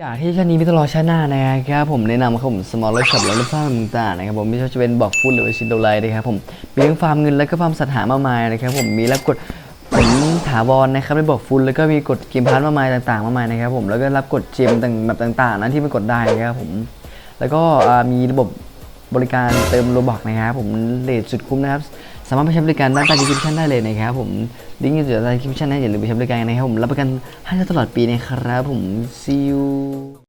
อยากที่ชาตินี้ไม่ต้องรอชาหน้านะครับผมแนะนำครับผมสมอลล์ช็อปและฟาร์มต่างๆนะครับผมไม่ว่าจะเป็นบอกฟูดหรือว่าชินโดไลนะครับผมมีทั้งฟาร์มเงินแล้วก็ฟาร์มสัตว์หามากมายนะครับผมมีรับกดผลถาวรนะครับในบอกฟูลแล้วก็มีกดเกมพาร์ทมากมายต่างๆมากมายนะครับผมแล้วก็รับกดเจมต่างแบบต่างๆนั้นที่มันกดได้นะครับผมแล้วก็มีระบบ บริการเติมโลบอกนะครับผมเลทสุดคุ้มนะครับสามารถไปใช้บริการด้านใต้ดีคริปชั่นได้เลยนะครับผมลิงก์อยู่ใต้ดีคริปชั่นนะอย่าลืมไปใช้บริการนนะครับผมรับประกันให้ตลอดปีนะครับผม see you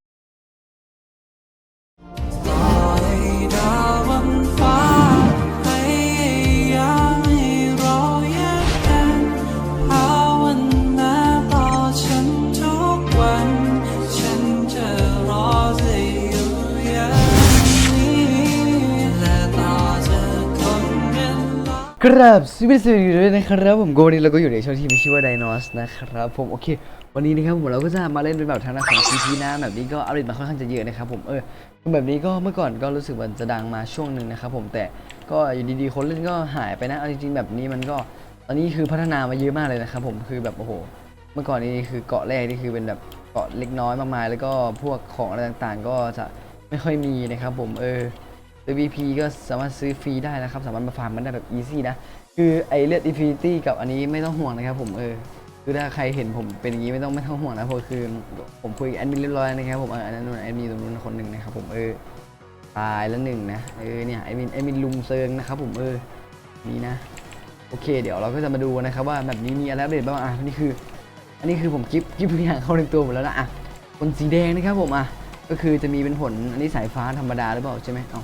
ครับสวัสดีด้วยนะครับผมก็วันนี้เราก็อยู่ในช่วงที่มีชื่อว่า Dinos นะครับผมโอเค วันนี้นะครับผมเราก็จะมาเล่นเป็นแบบทางด้านของ CP นะแบบนี้ก็อัปเดตมาค่อนข้างจะเยอะนะครับผมเออคือแบบนี้ก็เมื่อก่อนก็รู้สึกว่าจะดังมาช่วงหนึ่งนะครับผมแต่ก็อยู่ดีๆคนเล่นก็หายไปนะเอาจริงๆแบบนี้มันก็ตอนนี้คือพัฒนามาเยอะมากเลยนะครับผมคือแบบโอ้โห เมื่อก่อนนี้คือเกาะแรกนี่คือเป็นแบบเกาะเล็กน้อยมากมาย แล้วก็พวกของอะไรต่างๆ ก็จะไม่ค่อยมีนะครับผมเออ ซื้อ VP ก็สามารถซื้อฟรีได้นะครับ สามารถมาฟาร์มมันได้แบบ easy นะ คือไอเลือด Infinity กับอันนี้ไม่ต้องห่วงนะครับผมเออคือถ้าใครเห็นผมเป็นอย่างนี้ไม่ต้องไม่ต้องห่วงนะเพราะคือผมคุยกับแอดมินเรียบร้อยนะครับผมเอออันนั้นแอดมินตรงนู้นคนหนึ่งนะครับผมเออตายแล้วหนึ่งนะเออเนี่ยแอดมินแอดมินลุมเซิงนะครับผมเออนี่นะโอเค เดี๋ยวเราก็จะมาดูนะครับว่าแบบนี้มีอะไรอัปเดตบ้างอะนี่คือ อันนี้คือผมกิฟกิฟทุกอย่างเข้าในตัวหมดแล้วนะอะผลสีแดงนะครับผมอะก็คือจะมีเป็นผลอันนี้สายฟ้าธรรมดาหรือเปล่าใช่ไหมเอา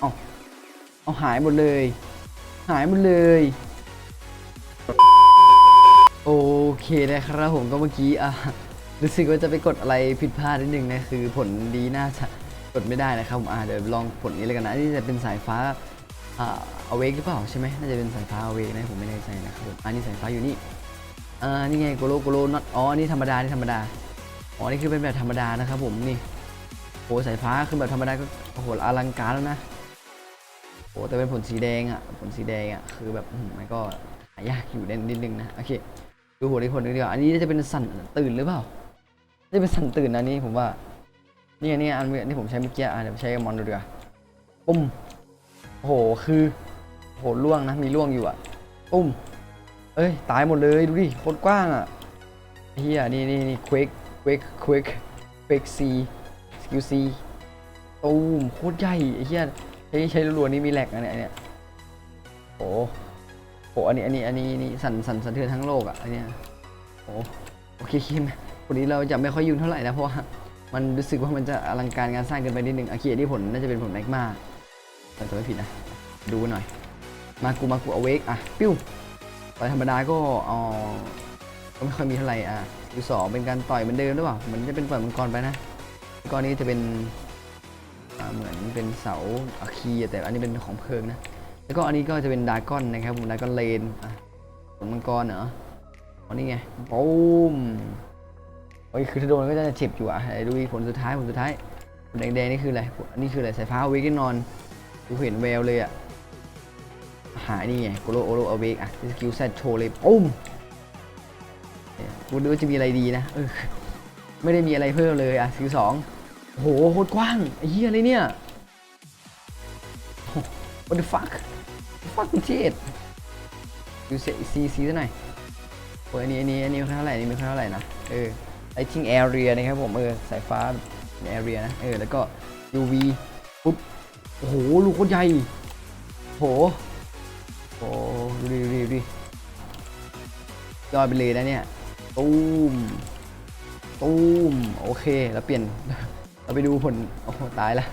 เอาเอาหายหมดเลย หายหมดเลย โอเคนะครับผมก็เมื่อกี้อะรู้สึกว่าจะไปกดอะไรผิดพลาดนิดนึงนะคือผลดีน่าจะกดไม่ได้นะครับผมอะเดี๋ยวลองผลนี้เลยกันนะนี่จะเป็นสายฟ้าอ่าเอาเวกหรือเปล่าใช่ไหมน่าจะเป็นสายฟ้าเอาเวกนะผมไม่แน่ใจนะครับผมอันนี้สายฟ้าอยู่นี่อ่านี่ไงโกโลโกโลน็อตอ๋อนี่ธรรมดานี่ธรรมดาอ๋อนี่คือเป็นแบบธรรมดานะครับผมนี่โหสายฟ้าคือแบบธรรมดาก็โอ้โหอลังการแล้วนะ โอ้แต่เป็นผลสีแดงอะผลสีแดงอะคือแบบมันก็หายากอยู่นิดนึงนะโอเคดูหัวอีกคนนึงดีกว่าอันนี้จะเป็นสั่นตื่นหรือเปล่าจะเป็นสั่นตื่นนะนี่ผมว่าเนี่ยเนี่ยอันที่ผมใช้เมื่อกี้อะเดี๋ยวใช้กับมอนดูดีกว่าปุ้มโอ้โหคือโหล่วงนะมีล่วงอยู่อะปุ้มเอ้ยตายหมดเลยดูดิโคตรกว้างอะเฮียนี่นี่นี่ควิกควิกควิกควิกซีสกิลซีตูมโคตรใหญ่เฮีย ใช้ใช้รัวๆนี่มีแหลกนะเนี่ยอันเนี่ยโอ้โหอันนี้อันนี้อันนี้นี่สั่นสั่นสะเทือนทั้งโลกอะอันเนี้ยโอ้โอเคคิมคนนี้เราจะไม่ค่อยยุ่งเท่าไหร่นะเพราะว่ามันรู้สึกว่ามันจะอลังการงานสร้างเกินไปนิดนึงอาเคียนี่ผลน่าจะเป็นผลแมกมาแต่จะไม่ผิดนะ ดูหน่อย มากูมากูเอาเวกอะปิ้วต่อยธรรมดาก็อ๋อก็ไม่ค่อยมีเท่าไหร่อะยูสองเป็นการต่อยเหมือนเดิมหรือเปล่าเหมือนจะเป็นต่อยมังกรไปนะมังกรนี้จะเป็น เหมือนเป็นเสาอะคีแต่อันนี้เป็นของเพลิงนะ แล้วก็อันนี้ก็จะเป็นดากอนนะครับผมดากอนเลนผลมังกรเหรออันนี้ไงปูมโอ้ยคือถ้าโดนก็จะเจ็บอยู่อะดูผลสุดท้ายผลสุดท้ายผลแดงๆนี่คืออะไรอันนี้คืออะไรสายฟ้าเวกนอนดูเห็นแววเลยอะหายนี่ไงโกโลโอโลอเวกอะสกิลแซดโชว์เลยปุ้มกูดูว่าจะมีอะไรดีนะเออไม่ได้มีอะไรเพิ่มเลยอะสกิลสอง โหโคตรกว้างไอ้เหี้ยอะไรเนี่ย What the fuck fuck เจ็ดดูเซซีซีซะหน่อยโอ้ยอันนี้อันนี้อันนี้เท่าไหร่อันนี้มีเท่าไหร่นะ เออ lighting area นะครับผมเออสายฟ้า area นะ เออ แล้วก็ UV ปุ๊บ โอ้โห ลูกโคตรใหญ่โหโอ้ดูดิดูดิดูดิยอดไปเลยนะเนี่ย ตูมตูมโอเค แล้วเปลี่ยน เราไปดูผล โอ้โห ตายละ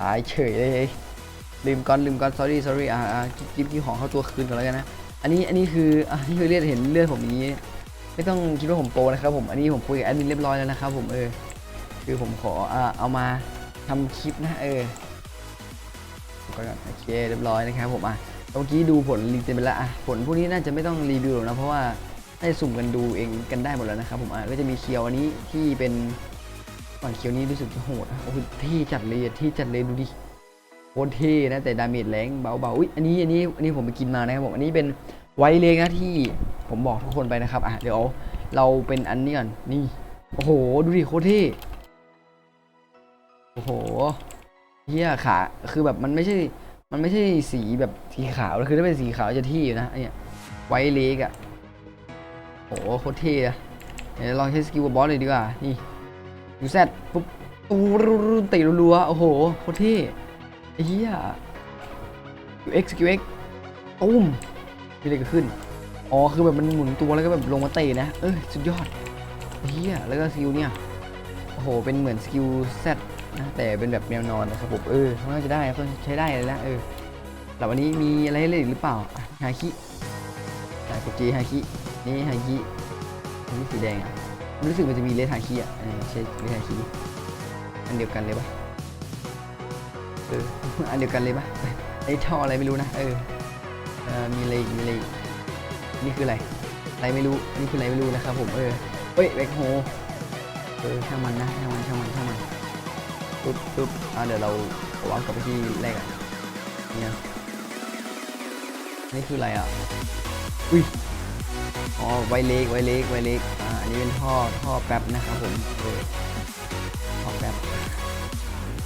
ตายเฉยเลยลืมก่อนลืมก่อน sorry sorry อ่าอ่ากิ๊บกิ๊บของเข้าตัวคืนก่อนแล้วกันนะ อันนี้ อันนี้คืออะที่คือเลือดเห็นเลือดผมอย่างนี้ ไม่ต้องคิดว่าผมโปนะครับผม อันนี้ผมคุยกับแอดมินเรียบร้อยแล้วนะครับผมเออ คือผมขออ่าเอามาทำคลิปนะเออก่อนก่อนโอเคเรียบร้อยนะครับผมอะเมื่อกี้ดูผลรีเจนไปแล้วอะผลพวกนี้น่าจะไม่ต้องรีวิวหรอกนะเพราะว่าได้สุ่มกันดูเองกันได้หมดแล้วนะครับผมอะก็จะมีเคียวอันนี้ที่เป็น ฝั่งเคียวนี้รู้สึกจะโหดนะโอ้โหเท่จัดเลยอะเท่จัดเลยดูดิโคตรเท่นะแต่ดาเมจแรงเบาๆอุ้ยอันนี้อันนี้อันนี้ผมไปกินมานะครับผมอันนี้เป็นไวเลกนะที่ผมบอกทุกคนไปนะครับอะเดี๋ยวเราเป็นอันนี้ก่อนนี่โอ้โหดูดิโคตรเท่โอ้โหเฮียขาคือแบบมันไม่ใช่มันไม่ใช่สีแบบสีขาวคือถ้าเป็นสีขาวจะที่อยู่นะอันเนี้ยไวเลกอะโอ้โหโคตรเท่อะเดี๋ยวลองใช้สกิลบอสเลยดีกว่านี่ ยูแซดปุ๊บตูรูรูตีรัวๆโอ้โหโคตรเท่ไอ้เฮียยูเอ็กซ์คิวเอ็กตุ้มมีอะไรเกิดขึ้น อ๋อ คือแบบมันหมุนตัวแล้วก็แบบลงมาเตะนะ เออสุดยอดเฮียแล้วก็สกิลเนี่ย โอ้โห เป็นเหมือนสกิลแซดนะแต่เป็นแบบแนวนอนนะครับผม เออน่างจะได้ก็ใช้ได้เลยนะ เออแต่วันนี้มีอะไรให้เล่นหรือเปล่าฮาคิแต่กดจีฮาคิ นี่ฮาคิอันนี้สีแดงอะ รู้สึกมันจะมีเลสฮาคิอะอันนี้ใช่เลสฮาคิอันเดียวกันเลยปะเอออันเดียวกันเลยปะไอ้ท่ออะไรไม่รู้นะเออเออมีอะไรอีกมีอะไรอีกนี่คืออะไรอะไรไม่รู้นี่คืออะไรไม่รู้นะครับผมเออเฮ้ยแบ็คโฮเออช่างมันนะช่างมันช่างมันช่างมันปึ๊บปึ๊บอะเดี๋ยวเราวางกลับไปที่แรกอะเนี่ยนี่คืออะไรอะอุ้ย อ๋อไวเล็กไวเล็กไวเล็กอ่าอันนี้เป็นท่อท่อแป๊บนะครับผมเออท่อแป๊บ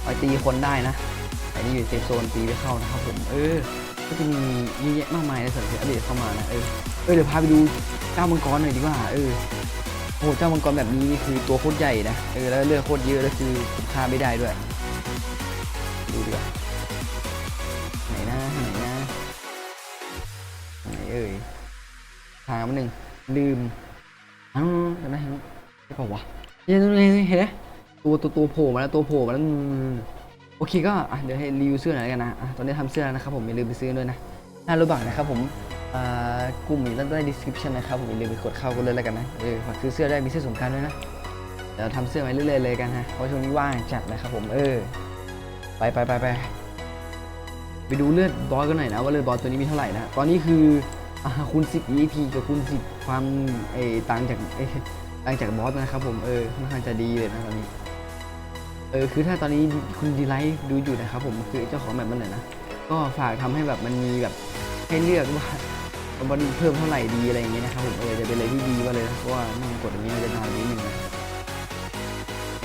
เอาตีคนได้นะแต่นี่อยู่เซฟโซนตีไม่เข้านะครับผมเออก็จะมีเยอะแยะมากมายในส่วนของอัปเดตเข้ามานะเออเออเดี๋ยวพาไปดูเจ้ามังกรหน่อยดีกว่าเออโอ้โหเจ้ามังกรแบบนี้นี่คือตัวโคตรใหญ่นะเออแล้วเลือดโคตรเยอะแล้วคือคุ้มค่าไม่ได้ด้วยดูดีกว่าไหนนะไหนนะไหนเอ่ย ทางมันหนึ่งลืมอ้าวเห็นไหมเห็นไหมใช่ป่าวะเห็นไหมเห็นไหมตัวตัวตัวโผล่มาแล้วตัวโผล่มาแล้วโอเคก็เดี๋ยวให้รีวิวเสื้อหน่อยกันนะตอนนี้ทำเสื้อแล้วนะครับผมอย่าลืมไปซื้อด้วยนะห้ารูบักนะครับผมกลุ่มอยู่ใต้ description นะครับผมอย่าลืมไปกดเข้ากันเลยแล้วกันนะเออฝากซื้อเสื้อได้มีเสื้อสงการด้วยนะเดี๋ยวทำเสื้อไว้เรื่อยๆเลยกันนะเพราะช่วงนี้ว่างจัดนะครับผมเออไปไปไปไปไปดูเลือดบอสกันหน่อยนะว่าเลือดบอสตัวนี้มีเท่าไหร่นะตอนนี้คือ คูณ10 EP กับคูณ10ความเออต่างจากเออต่างจากบอสนะครับผมเออค่อนข้างจะดีเลยนะตอนนี้ เออคือถ้าตอนนี้คุณดีไลท์ดูอยู่นะครับผมคือเจ้าของแบบมันเนี่ยนะก็ฝากทำให้แบบมันมีแบบให้เลือกว่ามันเพิ่มเท่าไหร่ดีอะไรอย่างเงี้ยนะครับผมเออจะเป็นอะไรที่ดีมาเลยนะเพราะว่านั่งกดตรงนี้มันจะนานนิดนึงนะ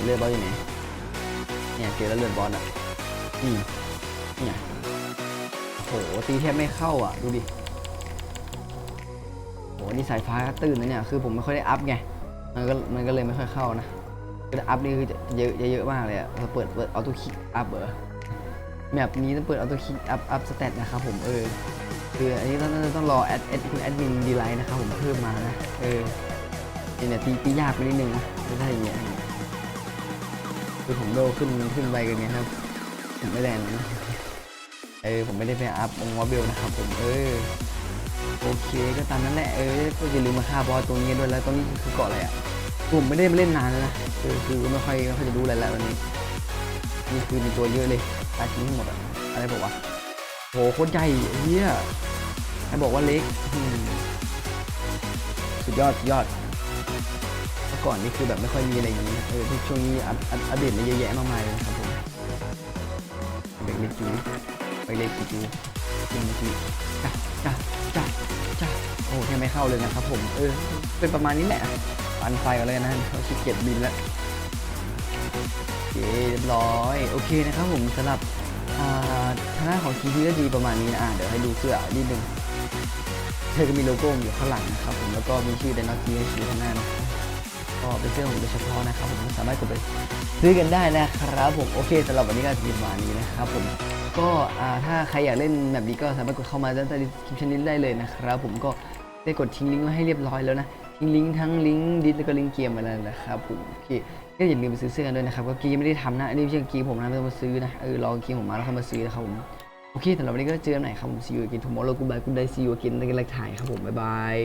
เลือดบอสอยู่ไหนเนี่ยเจอแล้วเลือดบอสอะอืมเนี่ยโอ้โหตีแทบไม่เข้าอะดูดิ นี่สายฟ้าก็ตื่นนะเนี่ย คือผมไม่ค่อยได้อัพไง มันก็มันก็เลยไม่ค่อยเข้านะคืออัพนี่คือจะเยอะเยอะมากเลยอะเราเปิดเปิดออโต้คิกอัพเหรอแบบนี้ต้องเปิดออโต้คิกอัพอัพสเตตนะครับผมเออคืออันนี้ต้องต้องรอแอดแอดคุณแอดมินดีไลน์นะครับผมเพิ่มมานะเออเนี่ยตีตียากไปนิดนึงนะไม่ได้อย่างเงี้ยคือผมโดขึ้นขึ้นไปกันเนี้ยครับผมไม่แรงนะเออผมไม่ได้ไปอัพองวอเบลนะครับผมเออ โอเคก็ตามนั้นแหละเออก็อย่าลืมมาฆ่าบอสตรงนี้ด้วยแล้วตรงนี้คือเกาะอะไรอะผมไม่ได้มาเล่นนานแล้วนะเออคือไม่ค่อยไม่ค่อยจะรู้อะไรแล้ววันนี้นี่คือมีตัวเยอะเลยตายทิ้งหมดอะอะไรบอกว่าโหโคตรใหญ่เฮียใครบอกว่าเล็กสุดยอดสุดยอดเมื่อก่อนนี่คือแบบไม่ค่อยมีอะไรอย่างนี้เออที่ช่วงนี้อัปอัปอัปเดตมาเยอะแยะมากมายเลยครับผมเด็กเล็กจูไปเล็กจู จริงจริงจ้าจ้าจ้าจ้าโอ้แค่ไม่เข้าเลยนะครับผม เออ เป็นประมาณนี้แหละปันไฟกันเลยนะเขาขี้เกียจบินแล้วเรียบร้อย โอเคนะครับผมสำหรับอ่าทางหน้าของทีพีก็ดีประมาณนี้นะ เดี๋ยวให้ดูเสื้อนิดนึงเธอก็มีโลโก้อยู่ข้างหลังนะครับผมแล้วก็มีชื่อไดโนทีอยู่ข้างหน้านะก็เป็นเสื้อของโดยเฉพาะนะครับผมสามารถกดไปซื้อกันได้นะครับผมโอเคสำหรับวันนี้ก็ทีประมาณนี้นะครับผม ก็ถ้าใครอยากเล่นแบบนี้ก็สามารถกดเข้ามาด้านใต้คลิปชนิดได้เลยนะครับ ผมก็ได้กดทิ้งลิงก์ไว้ให้เรียบร้อยแล้วนะ ทิ้งลิงก์ทั้งลิงก์ดิสแล้วก็ลิงก์เกมมาแล้วนะครับผมโอเคก็อย่าลืมไปซื้อเสื้อกันด้วยนะครับก็กีไม่ได้ทำนะอันนี้ไม่ใช่กีผมนะไม่ต้องมาซื้อนะเออรอกีผมมาแล้วค่อยมาซื้อนะครับผมโอเคสำหรับวันนี้ก็เจอกันใหม่ครับผม see you again tomorrow goodbye good day see you again ในกันแรกถ่ายครับผมบ๊ายบาย